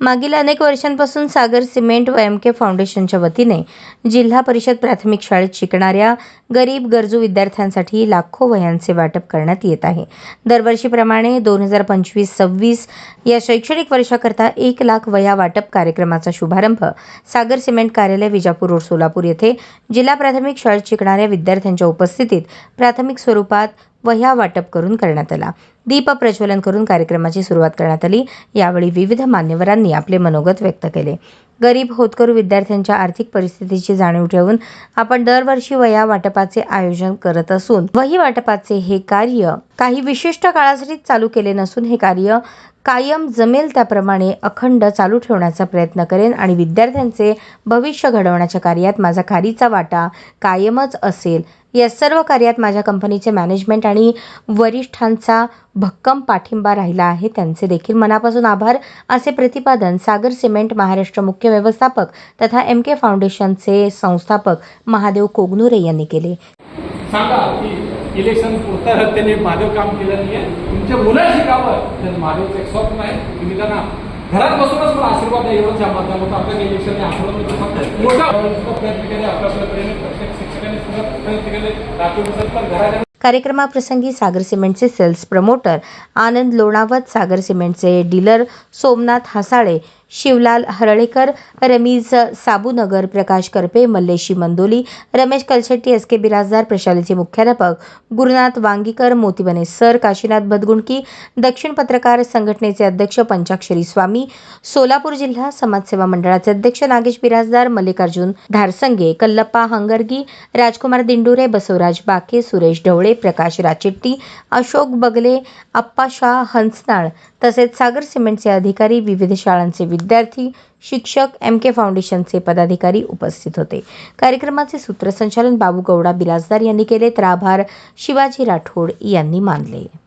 मागील अनेक वर्षांपासून सागर सिमेंट व एम के फाउंडेशनच्या वतीने जिल्हा परिषद प्राथमिक शाळेत शिकणाऱ्या गरीब गरजू विद्यार्थ्यांसाठी लाखो वह्यांचे वाटप करण्यात येत आहे. दरवर्षीप्रमाणे दोन हजार पंचवीस सव्वीस या शैक्षणिक वर्षाकरता एक लाख वह्या वाटप कार्यक्रमाचा शुभारंभ सागर सिमेंट कार्यालय विजापूर रोड सोलापूर येथे जिल्हा प्राथमिक शाळेत शिकणाऱ्या विद्यार्थ्यांच्या उपस्थितीत प्राथमिक स्वरूपात वह्या वाटप करून करण्यात आला. दीप प्रज्वलन करून कार्यक्रमाची सुरुवात करण्यात आली. यावेळी विविध मान्यवरांनी आपले मनोगत व्यक्त केले. गरीब होतकरू विद्यार्थ्यांच्या आर्थिक परिस्थितीची जाणीव ठेवून आपण दरवर्षी वया वाटपाचे आयोजन करत असून वही वाटपाचे हे कार्य काही विशिष्ट काळासाठी चालू केले नसून हे कार्य कायम जमेल त्याप्रमाणे अखंड चालू ठेवण्याचा प्रयत्न करेन आणि विद्यार्थ्यांचे भविष्य घडवण्याच्या कार्यात माझा खारीचा वाटा कायमच असेल. या सर्व कार्यात माझ्या कंपनीचे मॅनेजमेंट आणि वरिष्ठांचा भक्कम पाठिंबा राहिला आहे त्यांचे देखील मनापासून आभार. असे प्रतिपादन सागर सिमेंट महाराष्ट्र मुख्य व्यवस्थापक तथा एम के फाउंडेशनचे संस्थापक महादेव कोगनुरे यांनी केले. सांगा की इलेक्शन पुरतं त्यांनी माझं काम केलं नाही तुमच्या मुलं शिकावं तर माझं एक स्वप्न आहे तुम्ही त्यांना घरात बसूनच मला आशीर्वाद आहे एवढंच या होतं आपल्या इलेक्शनने आशीर्वाद मोठा प्रयत्न केले आपल्या प्रत्येक शिक्षकांनी सुद्धा प्रयत्न केले रात्री पण घराच्या कार्यक्रमाप्रसंगी सागर सिमेंटचे सेल्स प्रमोटर आनंद लोणावत सागर सिमेंटचे dealer Somnath Hasale Shivlal Harlekar Ramiz Sabungar Prakash Karpe Malleshi Mandoli Ramesh Kalshetti S K Birajdar प्रशालेचे मुख्याध्यापक गुरुनाथ वांगीकर मोतीबने सर काशीनाथ बदगुंडकी दक्षिण पत्रकार संघटनेचे अध्यक्ष पंचाक्षरी स्वामी सोलापूर जिल्हा समाजसेवा मंडळाचे अध्यक्ष नागेश बिराजदार मल्लिकार्जुन धारसंगे कल्लप्पा हंगरगी राजकुमार दिंडुरे बसवराज बाके सुरेश ढवळे प्रकाश राचेट्टी अशोक बगले अप्पा शाह हंसनाळ तसेच सागर सिमेंटचे अधिकारी विविध शाळांचे विद्यार्थी शिक्षक एम के फाउंडेशनचे पदाधिकारी उपस्थित होते. कार्यक्रमाचे सूत्रसंचालन बाबू गौडा बिलासदार यांनी केले तर आभार शिवाजी राठोड यांनी मानले.